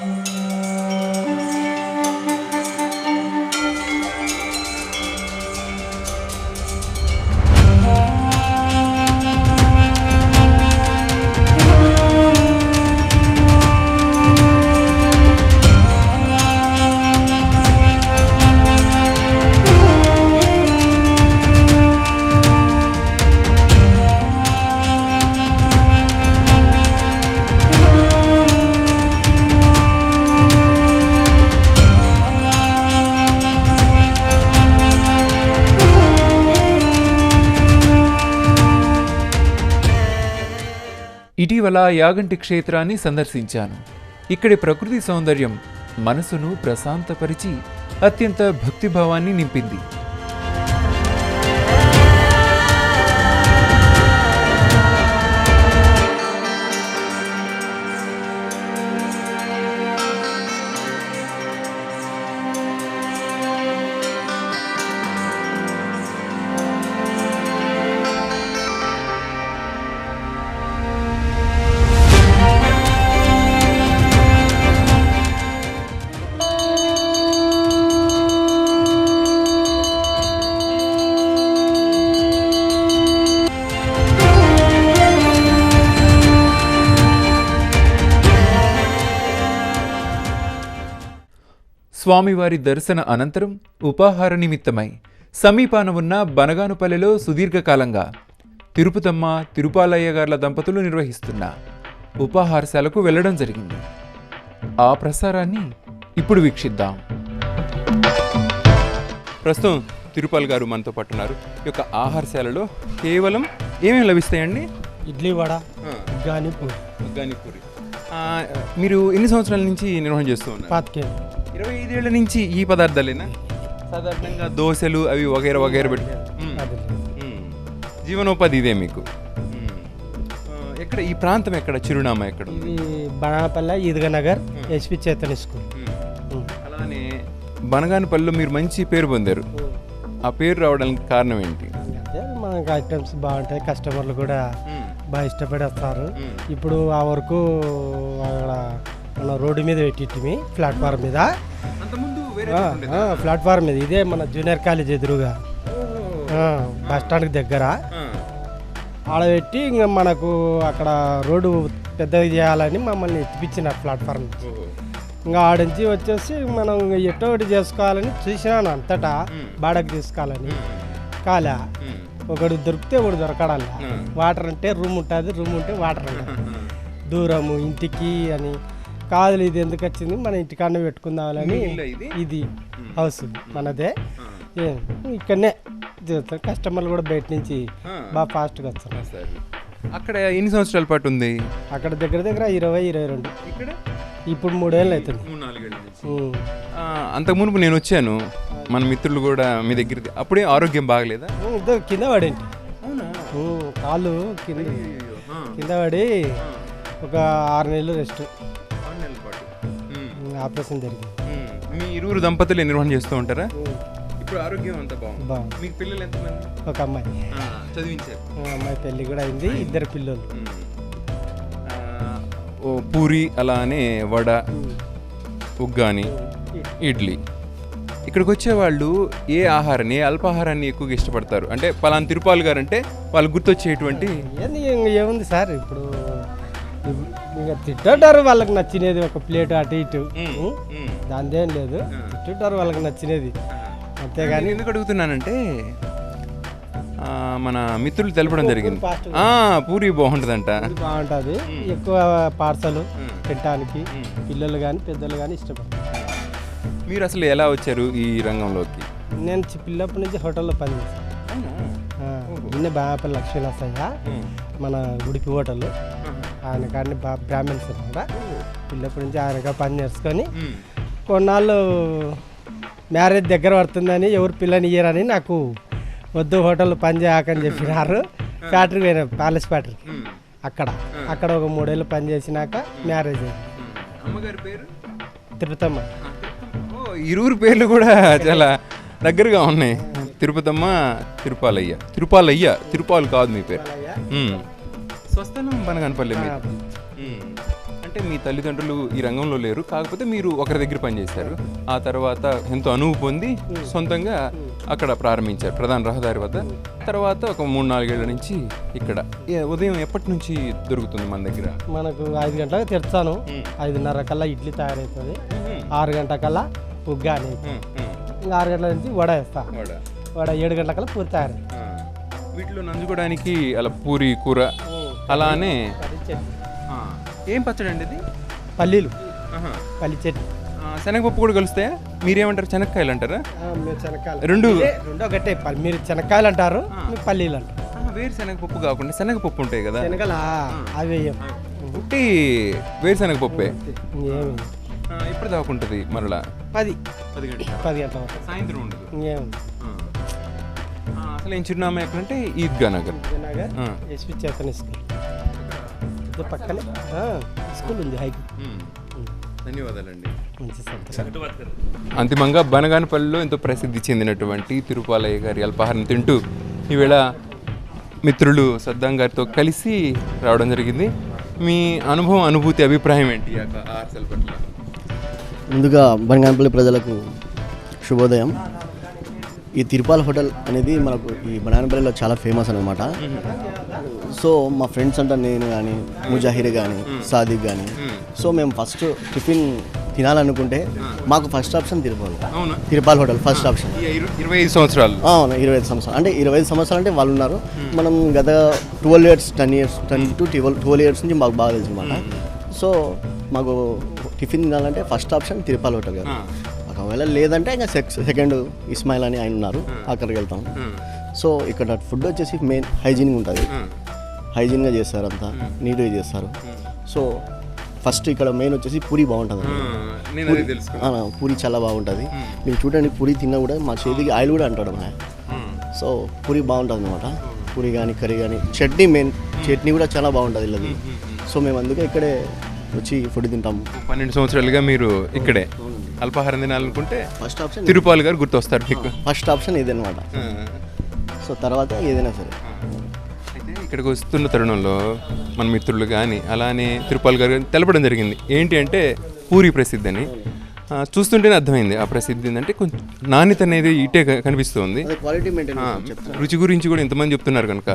Música ఇటీవల యాగంటి క్షేత్రాన్ని సందర్శించాను. ఇక్కడి ప్రకృతి సౌందర్యం మనసును ప్రశాంతపరిచి అత్యంత భక్తిభావాన్ని నింపింది. స్వామివారి దర్శన అనంతరం ఉపాహార నిమిత్తమై సమీపాన ఉన్న బనగానుపల్లెలో సుదీర్ఘకాలంగా తిరుపతమ్మ తిరుపాలయ్య గార్ల దంపతులు నిర్వహిస్తున్న ఉపాహారశాలకు వెళ్ళడం జరిగింది. ఆ ప్రసారాన్ని ఇప్పుడు వీక్షిద్దాం. ప్రస్తుతం తిరుపాల్ గారు మనతో పాటు ఉన్నారు. ఈ యొక్క ఆహారశాలలో కేవలం ఏమేమి లభిస్తాయండి? ఇడ్లీ వడ గాని పూరి. పూరి. మీరు ఎన్ని సంవత్సరాల నుంచి నిర్వహణ చేస్తూ ఉన్నారు? ఇరవై ఐదేళ్ళ నుంచి ఈ పదార్థాలేనా? సాధారణంగా దోశలు అవి వగైరా వగైరా పెట్టు. జీవనోపాధి ఇదే మీకు. ఎక్కడ ఈ ప్రాంతం ఎక్కడ? చిరునామా ఎక్కడ ఇది బనాపల్లె ఈద్గా నగర్ ఎస్పి చైతన్య స్కూల్. అలానే బనగానపల్లిలో మీరు మంచి పేరు పొందారు. ఆ పేరు రావడానికి కారణం ఏంటి? మనకి ఐటమ్స్ బాగుంటాయి కస్టమర్లు కూడా. బాగా ఇష్టపడి వస్తారు. ఇప్పుడు ఆ వరకు అక్కడ మన రోడ్డు మీద పెట్టిట్టిమి ప్లాట్ఫామ్ మీద. ప్లాట్ఫామ్ మీద ఇదే మన జూనియర్ కాలేజ్ ఎదురుగా బస్ స్టాండ్కి దగ్గర ఆ. ఆడ పెట్టి ఇంకా మనకు అక్కడ రోడ్డు పెద్దగా చేయాలని మమ్మల్ని ఎత్తిపించిన ప్లాట్ఫామ్. ఇంకా ఆడించి వచ్చేసి మనం ఎట్టో ఒకటి చేసుకోవాలని చూసినాను అంతటా. బాడకు తీసుకోవాలని. కాలే. ఒకడు దొరికితే ఒకడు దొరకడాల మ్మ్. వాటర్ అంటే రూమ్ ఉంటుంది రూమ్ ఉంటే వాటర్ ఉంటుంది దూరము ఇంటికి అని కాదులు ఇది ఎందుకు వచ్చింది? మన ఇంటికాడనే పెట్టుకుందామని ఇది? హౌస్ మనదే. ఇక్కడనే చేస్తాం. కస్టమర్లు కూడా బయట నుంచి. బాగా ఫాస్ట్గా వస్తారు సరే. అక్కడ ఎన్ని సంవత్సరాల పాటు ఉంది? అక్కడ దగ్గర దగ్గర ఇరవై ఇరవై రెండు. ఇక్కడ? ఇప్పుడు మూడేళ్ళు అవుతుంది. అంతకు మునుపు నేను వచ్చాను. మన మిత్రులు కూడా మీ దగ్గర అప్పుడే ఆరోగ్యం బాగలేదా? కింద పడేంటి కాళ్ళు కింద కింద పడి ఒక ఆరు నెలలు రెస్ట్. ఆపరేషన్ జరిగింది. మీ ఇరువురు దంపతులు నిర్వహణ చేస్తూ ఉంటారా? ఇప్పుడు ఆరోగ్యం అంతా బాగుంది. మీకు పిల్లలు ఎంతమంది? ఒక అమ్మాయి. చదివించారు. అమ్మాయి పెళ్ళి కూడా అయింది ఇద్దరు పిల్లలు. ఓ పూరి అలానే వడ. ఉగ్గాని ఇడ్లీ. ఇక్కడికి వచ్చే వాళ్ళు ఏ ఆహారాన్ని ఏ అల్పాహారాన్ని ఎక్కువగా ఇష్టపడతారు? అంటే పలానా తిరుపాలు గారు అంటే వాళ్ళు గుర్తొచ్చేటువంటి ఏముంది సార్ ఇప్పుడు ఇంకా తిట్టుంటారు వాళ్ళకి నచ్చినది ఒక ప్లేట్ అటు ఇటు. దానిదేం లేదు. తిట్టుంటారు వాళ్ళకి నచ్చినది. అంతేగాని ఎందుకు అడుగుతున్నానంటే మన మిత్రులు తెలపడం జరిగింది. పూరి బాగుంటుందంట. బాగుంటుంది. ఎక్కువ పార్సల్ పెట్టడానికి పిల్లలు కానీ పెద్దలు కానీ ఇష్టపడతారు. మీరు అసలు ఎలా వచ్చారు ఈ రంగంలోకి? నేను పిల్లప్పటి నుంచి హోటల్లో పనిచేస్తాను నిన్న బాపల్లి లక్ష్మీనరసయ్య మన ఉడిపి హోటల్. ఆయన కానీ బా బ్రాహ్మణ్స్ అనమాట పిల్లప్పటి నుంచి ఆయనగా పని చేసుకొని కొన్నాళ్ళు మ్యారేజ్ దగ్గర పడుతుందని ఎవరు పిల్లని ఇయ్యరని నాకు వద్దు హోటల్ పని చేయకని చెప్పినారు. ఫ్యాక్టరీ పోయినా ప్యాలెస్ ఫ్యాక్టరీ. అక్కడ. అక్కడ ఒక మూడేళ్ళు పని చేసినాక మ్యారేజ్ అయింది. అమ్మగారి పేరు? తిరుపతమ్మ. ఇరువురు పేర్లు కూడా చాలా దగ్గరగా ఉన్నాయి. తిరుపతమ్మ తిరుపాలయ్య. తిరుపాలయ్య తిరుపాలు కాదు మీ పేరు. స్వస్థలం బనగానపల్లి. అంటే మీ తల్లిదండ్రులు ఈ రంగంలో లేరు కాకపోతే మీరు ఒకరి దగ్గర పనిచేశారు ఆ తర్వాత ఎంతో అనువు పొంది సొంతంగా అక్కడ ప్రారంభించారు ప్రధాన రహదారి వద్ద. తర్వాత ఒక మూడు నాలుగేళ్ళ నుంచి ఇక్కడ. ఉదయం ఎప్పటి నుంచి దొరుకుతుంది మన దగ్గర? మనకు ఐదు గంటలకు తెరుస్తాను. ఐదున్నర కల్లా ఇడ్లీ తయారవుతుంది ఆరు గంటల కల్లా ఉగ్గా. ఇంకా ఆరు గంటల నుంచి వడ వేస్తా. వడ. వడ ఏడు గంటల కల్లా పూరి తయారవుతుంది. వీటిలో నంజుకోవడానికి అలా పూరి కూర అలానే ఆ, ఏం పచ్చడి అండి ఇది? పల్లీలు. ఆహా. పల్లి చట్నీ ఆ, శనగపప్పు కూడా కలుస్తాయా? మీరేమంటారు? శనక్కాయలు అంటారా? శనక్కాయలు రెండు రెండో ఒకటే మీరు శనక్కాయలు అంటారు పల్లీలు అంటారు. వేరు శనగపప్పు కాకుండా శనగపప్పు ఉంటాయి కదా? శనగల? అవి వేయం. ఉట్టి ఆ, ఎప్పుడు దాకా ఉంటుంది మరలా? పది. పది గంటల పది గంటల సాయంత్రం ఉండదు అసలు ఏం చిరునామా ఎక్కడంటే ఈద్గా నగర్. ఎస్పి చేతన్ స్కూల్ ఇదే పక్కనే. స్కూల్ ఉంది హైకి. ధన్యవాదాలండి. అంతిమంగా బనగానపల్లిలో ఎంతో ప్రసిద్ధి చెందినటువంటి తిరుపాలయ్య గారి అల్పాహారం తింటూ ఈవేళ మిత్రులు సద్దాం గారితో కలిసి రావడం జరిగింది. మీ అనుభవం అనుభూతి అభిప్రాయం ఏంటి? ముందుగా బనగానపల్లి ప్రజలకు శుభోదయం. ఈ తిరుపాల హోటల్ అనేది మనకు ఈ బనగానపల్లిలో చాలా ఫేమస్ అనమాట సో మా ఫ్రెండ్స్ అంతా నేను కానీ ముజాహిర్ కానీ సాదిక్ కానీ సో మేము ఫస్ట్ టిఫిన్ తినాలనుకుంటే మాకు first option Tirupala. Tirupala hotel first option. ఇరవై ఐదు సంవత్సరాలు. అవును ఇరవై ఐదు సంవత్సరాలు. అంటే ఇరవై ఐదు సంవత్సరాలు అంటే వాళ్ళు ఉన్నారు. మనం గత twelve years ten years ten to twelve twelve years నుంచి మాకు బాగా తెలుసు అనమాట సో మాకు టిఫిన్ తినాలంటే ఫస్ట్ ఆప్షన్ తిరుపాల హోటల్ గారు. ఆ. ఒకవేళ లేదంటే ఇంకా సెక్ సెకండ్ ఇస్మాయిల్ అని ఆయన ఉన్నారు అక్కడికి వెళ్తాం. ఉమ్. సో ఇక్కడ ఫుడ్ వచ్చేసి మెయిన్ హైజీన్గా ఉంటుంది. ఉమ్. హైజీన్గా చేస్తారు అంతా నీట్గా చేస్తారు. సో ఫస్ట్ ఇక్కడ మెయిన్ వచ్చేసి పూరి బాగుంటుంది. పూరి చాలా బాగుంటుంది. మీరు చూడండి పూరి తిన్నా కూడా మా చేతికి ఆయిల్ కూడా అంటాడు మా. సో పూరి బాగుంటుంది అనమాట పూరి కానీ కర్రీ కానీ చట్నీ మెయిన్ చట్నీ కూడా చాలా బాగుంటుంది ఇల్లది సో మేము అందుకే ఇక్కడే వచ్చి ఫుడ్ తింటాము పన్నెండు సంవత్సరాలుగా మీరు ఇక్కడే. అల్పాహారం తినాలనుకుంటే ఫస్ట్ ఆప్షన్ తిరుపాల్ గారు గుర్తొస్తారు మీకు. ఫస్ట్ ఆప్షన్ ఇదనమాట. సో తర్వాత ఏదైనా సరే. అయితే ఇక్కడికి వస్తున్న తరుణంలో మన మిత్రులు కానీ అలానే తిరుపాల్ గారు కానీ తెలపడం జరిగింది. ఏంటి అంటే పూరి ప్రసిద్ధి అని. చూస్తుంటేనే అర్థమైంది ఆ ప్రసిద్ధి ఏంటంటే కొంచెం నాణ్యత అనేది ఇటే కనిపిస్తుంది. క్వాలిటీ రుచి గురించి కూడా ఎంతమంది చెప్తున్నారు కనుక.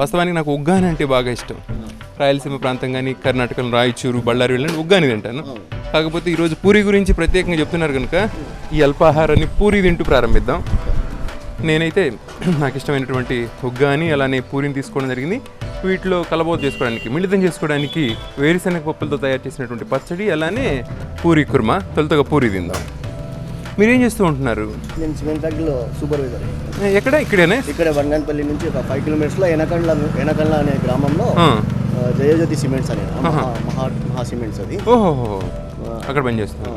వాస్తవానికి నాకు ఉగ్గాని అంటే బాగా ఇష్టం. రాయలసీమ ప్రాంతం కానీ కర్ణాటకలో రాయచూరు బళ్ళారి వెళ్ళండి ఉగ్గాని తింటాను. కాకపోతే ఈరోజు పూరి గురించి ప్రత్యేకంగా చెప్తున్నారు కనుక ఈ అల్పాహారాన్ని పూరి తింటూ ప్రారంభిద్దాం. నేనైతే నాకు ఇష్టమైనటువంటి ఉగ్గాని అలానే పూరిని తీసుకోవడం జరిగింది. వీటిలో కలబోతు చేసుకోవడానికి మిళితం చేసుకోవడానికి వేరుశనగ పప్పులతో తయారు చేసినటువంటి పచ్చడి అలానే పూరి కుర్మా. తొలుతగా పూరి తిందాం. మీరేం చేస్తూ ఉంటున్నారు? నేను సిమెంట్ ఫ్యాక్టరీలో సూపర్వైజర్ ఎక్కడ? ఇక్కడేనే? ఇక్కడ బంగానపల్లి నుంచి ఒక ఫైవ్ కిలోమీటర్స్లో ఎనకండ్ల ఎనకండ్ల అనే గ్రామంలో జయజ్యోతి సిమెంట్స్ అని మహా మహా సిమెంట్స్ అది. ఓహో అక్కడ పని చేస్తున్నాం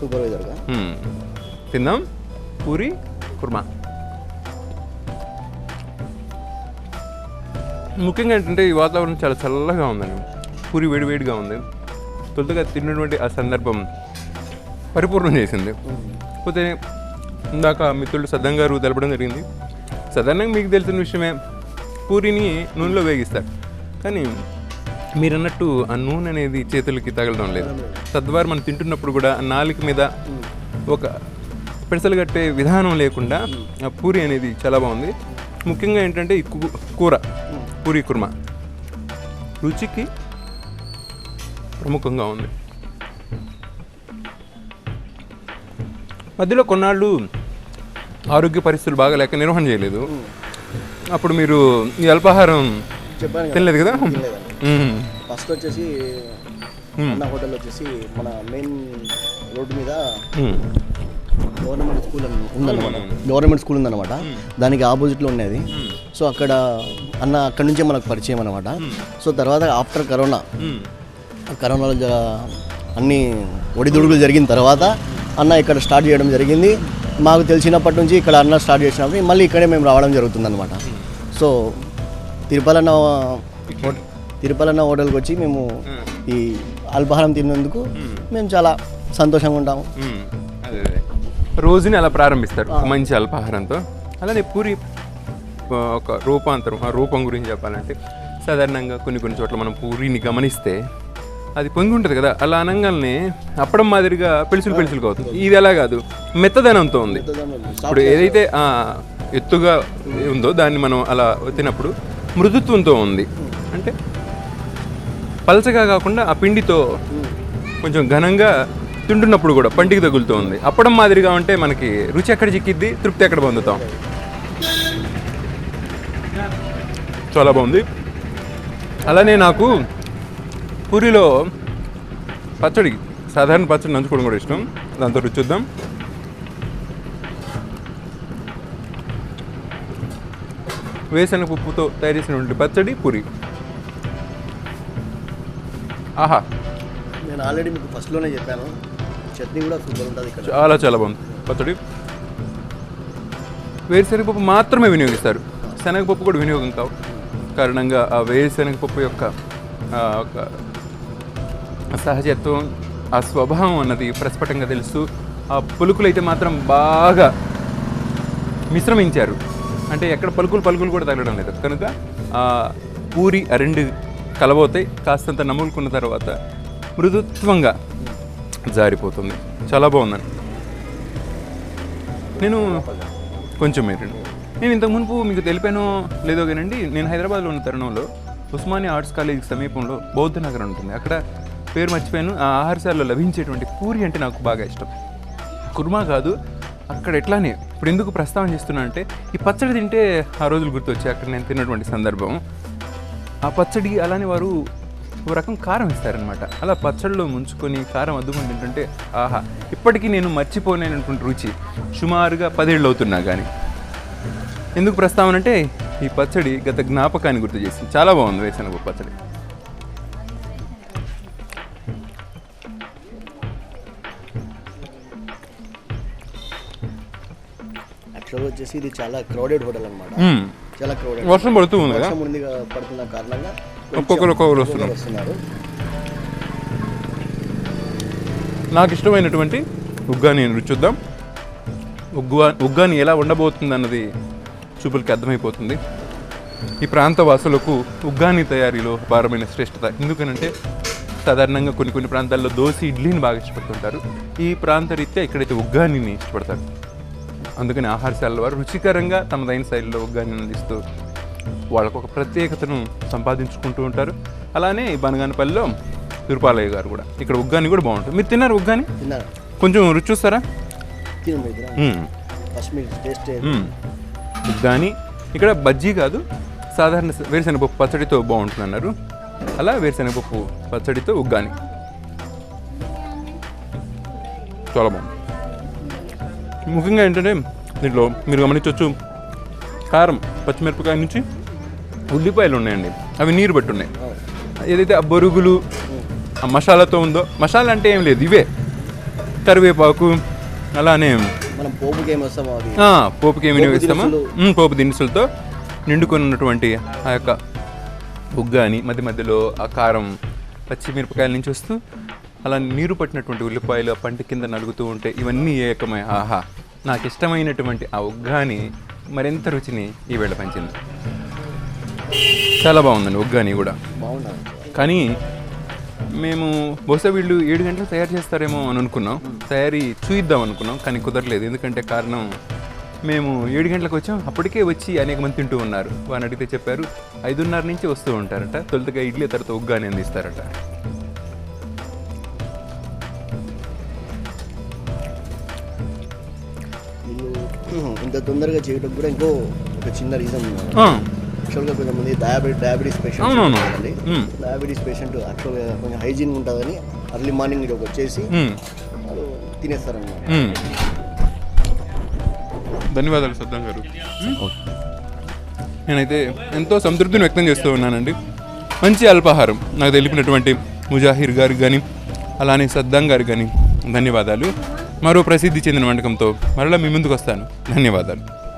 సూపర్వైజర్గా మ్మ్. తిందాం పూరి కుర్మా. ముఖ్యంగా ఏంటంటే ఈ వాతావరణం చాలా చల్లగా ఉందండి. పూరి వేడివేడిగా ఉంది. తొలుతగా తిన్నటువంటి ఆ సందర్భం పరిపూర్ణం చేసింది. కాకపోతే ఇందాక మిత్రులు సద్దం గారు తెలపడం జరిగింది. సాధారణంగా మీకు తెలిసిన విషయమే పూరిని నూనెలో వేగిస్తారు. కానీ మీరు అన్నట్టు ఆ నూనె అనేది చేతులకి తగలడం లేదు. తద్వారా మనం తింటున్నప్పుడు కూడా ఆ నాలుక మీద ఒక పెడసలు కట్టే విధానం లేకుండా ఆ పూరి అనేది చాలా బాగుంది. ముఖ్యంగా ఏంటంటే ఈ కూర పూరి కుర్మ రుచికి ప్రముఖంగా ఉంది. మధ్యలో కొన్నాళ్ళు ఆరోగ్య పరిస్థితులు బాగాలేక నిర్వహణ చేయలేదు. అప్పుడు మీరు ఈ అల్పాహారం చెప్పాను కదా. తినలేదు కదా. ఫస్ట్ వచ్చేసి అన్న హోటల్ వచ్చేసి మన మెయిన్ రోడ్డు మీద. గవర్నమెంట్ స్కూల్ ఉందన్నమాట. గవర్నమెంట్ స్కూల్ ఉందన్నమాట. దానికి ఆపోజిట్లో ఉండేది. సో అక్కడ అన్న అక్కడ నుంచే మనకు పరిచయం అనమాట సో తర్వాత ఆఫ్టర్ కరోనా. కరోనాలో అన్ని ఒడిదుడుకులు జరిగిన తర్వాత అన్న ఇక్కడ స్టార్ట్ చేయడం జరిగింది. మాకు తెలిసినప్పటి నుంచి ఇక్కడ అన్న స్టార్ట్ చేసినప్పుడు మళ్ళీ ఇక్కడే మేము రావడం జరుగుతుందన్నమాట. సో తిరుపలన్న తిరుపలన్న హోటల్కి వచ్చి మేము ఈ అల్పాహారం తిన్నందుకు మేము చాలా సంతోషంగా ఉంటాము. రోజుని అలా ప్రారంభిస్తారు మంచి అల్పాహారంతో. అలానే పూరి ఒక రూపాంతరం ఆ రూపం గురించి చెప్పాలంటే సాధారణంగా కొన్ని కొన్ని చోట్ల మనం పూరిని గమనిస్తే అది పొంగి ఉంటుంది కదా. అలా అనగానే అప్పడం మాదిరిగా పెలుసులు పెలుసులు అవుతుంది ఇది ఎలా కాదు మెత్తదనంతో ఉంది. ఇప్పుడు ఏదైతే ఎత్తుగా ఉందో దాన్ని మనం అలా తినప్పుడు మృదుత్వంతో ఉంది. అంటే పలచగా కాకుండా ఆ పిండితో కొంచెం ఘనంగా తింటున్నప్పుడు కూడా పంటికి తగులుతూ ఉంది. అప్పడం మాదిరిగా ఉంటే మనకి రుచి ఎక్కడ చిక్కిద్ది తృప్తి ఎక్కడ పొందుతాం. చాలా బాగుంది. అలానే నాకు పూరిలో పచ్చడి సాధారణ పచ్చడి నంచుకోవడం కూడా ఇష్టం. దాంతో రుచి చూద్దాం. వేసనగ పప్పుతో తయారు చేసినటువంటి పచ్చడి పూరి. ఆహా. నేను ఆల్రెడీ మీకు ఫస్ట్లోనే చెప్పాను. చట్నీ కూడా సూపర్ ఉంటుంది ఇక్కడ. చాలా చాలా బాగుంది పచ్చడి. వేరుశనగపప్పు మాత్రమే వినియోగిస్తారు. శనగపప్పు కూడా వినియోగం కావు. కారణంగా ఆ వేరుశనగపప్పు యొక్క ఒక సహజత్వం ఆ స్వభావం అన్నది ప్రస్ఫుటంగా తెలుసు ఆ పులుకులు అయితే మాత్రం బాగా మిశ్రమించారు. అంటే ఎక్కడ పలుకులు పలుకులు కూడా తగలడం లేదు. కనుక పూరి ఆ రెండు కలబోతాయి కాస్తంత నములుకున్న తర్వాత మృదుత్వంగా జారిపోతుంది. చాలా బాగుందండి. నేను కొంచెం మీరు నేను ఇంతకు మునుపు మీకు తెలిపానో లేదో కానండి నేను హైదరాబాద్లో ఉన్న తరుణంలో ఉస్మానియా ఆర్ట్స్ కాలేజీకి సమీపంలో బౌద్ధ నగర్ ఉంటుంది. అక్కడ పేరు మర్చిపోయాను. ఆ ఆహారశాలలో లభించేటువంటి పూరి అంటే నాకు బాగా ఇష్టం. కుర్మా కాదు అక్కడ ఎట్లానే ఇప్పుడు ఎందుకు ప్రస్తావన చేస్తున్నా అంటే ఈ పచ్చడి తింటే ఆ రోజులు గుర్తొచ్చాయి అక్కడ నేను తిన్నటువంటి సందర్భం. ఆ పచ్చడి అలానే వారు ఒక రకం కారం ఇస్తారనమాట అలా పచ్చడిలో ముంచుకొని కారం అద్దుకొని తింటుంటే ఆహా ఇప్పటికీ నేను మర్చిపోలేనటువంటి రుచి. సుమారుగా పదేళ్ళు అవుతున్నా కానీ ఎందుకు ప్రస్తావన అంటే ఈ పచ్చడి గత జ్ఞాపకాన్ని గుర్తు చేసింది. చాలా బాగుంది వేసనగ పచ్చడి. వచ్చేసి ఇది చాలా క్రౌడెడ్ హోటల్ అనమాట. చాలా క్రౌడెడ్ వర్షం పడుతూ ఉంది కదా? వర్షం ఉంది పడుతున్న కారణంగా ఒక్కొక్కరు ఒక్కొక్కరు వస్తున్నారు. నాకు ఇష్టమైనటువంటి ఉగ్గాని రుచి చూద్దాం ఉగ్గా ఉగ్గాని ఎలా ఉండబోతుంది అన్నది చూపులకి అర్థమైపోతుంది. ఈ ప్రాంత వాసులకు ఉగ్గాని తయారీలో భారమైన శ్రేష్టత. ఎందుకనంటే సాధారణంగా కొన్ని కొన్ని ప్రాంతాల్లో దోశ ఇడ్లీని బాగా ఇష్టపడుతుంటారు. ఈ ప్రాంత రీత్యా ఇక్కడైతే ఉగ్గానిని ఇష్టపడతారు అందుకని ఆహారశాల వారు రుచికరంగా తమదైన శైలిలో ఉగ్గాని అందిస్తూ వాళ్ళకు ఒక ప్రత్యేకతను సంపాదించుకుంటూ ఉంటారు. అలానే బనగానపల్లిలో తిరుపాలయ్య గారు కూడా. ఇక్కడ ఉగ్గాని కూడా బాగుంటుంది. మీరు తిన్నారు ఉగ్గాని? కొంచెం రుచి చూస్తారా. ఉగ్గాని. ఇక్కడ బజ్జీ కాదు సాధారణ వేరుశనగపప్పు పచ్చడితో బాగుంటుంది అన్నారు అలా వేరుశనగపప్పు పచ్చడితో ఉగ్గాని. చాలా బాగుంది. ముఖ్యంగా ఏంటంటే దీంట్లో మీరు గమనించవచ్చు కారం పచ్చిమిరపకాయ నుంచి ఉల్లిపాయలు ఉన్నాయండి. అవి నీరు పట్టి ఉన్నాయి ఏదైతే ఆ బొరుగులు ఆ మసాలాతో ఉందో మసాలా అంటే ఏం లేదు ఇవే. కరివేపాకు అలానే పోపుకి ఏమి వస్తామో వినియోగిస్తామో పోపు దినుసులతో నిండుకొని ఉన్నటువంటి ఆ యొక్క ఉగ్గాని మధ్య మధ్యలో ఆ కారం పచ్చిమిరపకాయల నుంచి వస్తూ అలా నీరు పట్టినటువంటి ఉల్లిపాయలు ఆ పంట కింద నలుగుతూ ఉంటే ఇవన్నీ ఏకమై ఆహా నాకు ఇష్టమైనటువంటి ఆ ఉగ్గాని మరింత రుచిని ఈ వేళ పంచింది. చాలా బాగుందండి ఉగ్గాని కూడా. కానీ మేము బహుశా వీళ్ళు ఏడు గంటలకు తయారు చేస్తారేమో అని అనుకున్నాం. తయారీ చూయిద్దాం అనుకున్నాం కానీ కుదరలేదు. ఎందుకంటే కారణం మేము ఏడు గంటలకు వచ్చాం. అప్పటికే వచ్చి అనేక మంది తింటూ ఉన్నారు. వారిని అడిగితే చెప్పారు ఐదున్నర నుంచి వస్తూ ఉంటారట. తొలుతగా ఇడ్లీ తర్వాత ఉగ్గాని అందిస్తారట ఇంత తొందరగా చేయడం కూడా ఇంకో ఒక చిన్న రీజన్ ఆ, యాక్చువల్గా కొంతమంది డయాబెటీ diabetes patient hmm. Diabetes patient యాక్చువల్గా కొంచెం హైజీన్ ఉంటుందని అర్లీ మార్నింగ్ ఇక్కడికి వచ్చేసి వాళ్ళు తినేస్తారన్నమాట. ధన్యవాదాలు సద్దాం గారు. నేనైతే ఎంతో సంతృప్తిని వ్యక్తం చేస్తూ ఉన్నానండి. మంచి అల్పాహారం. నాకు తెలిపినటువంటి ముజాహిర్ గారికి కానీ అలానే సద్దాం గారికి కానీ ధన్యవాదాలు. మరో ప్రసిద్ధి చెందిన వంటకంతో మరలా మీ ముందుకు వస్తాను ధన్యవాదాలు.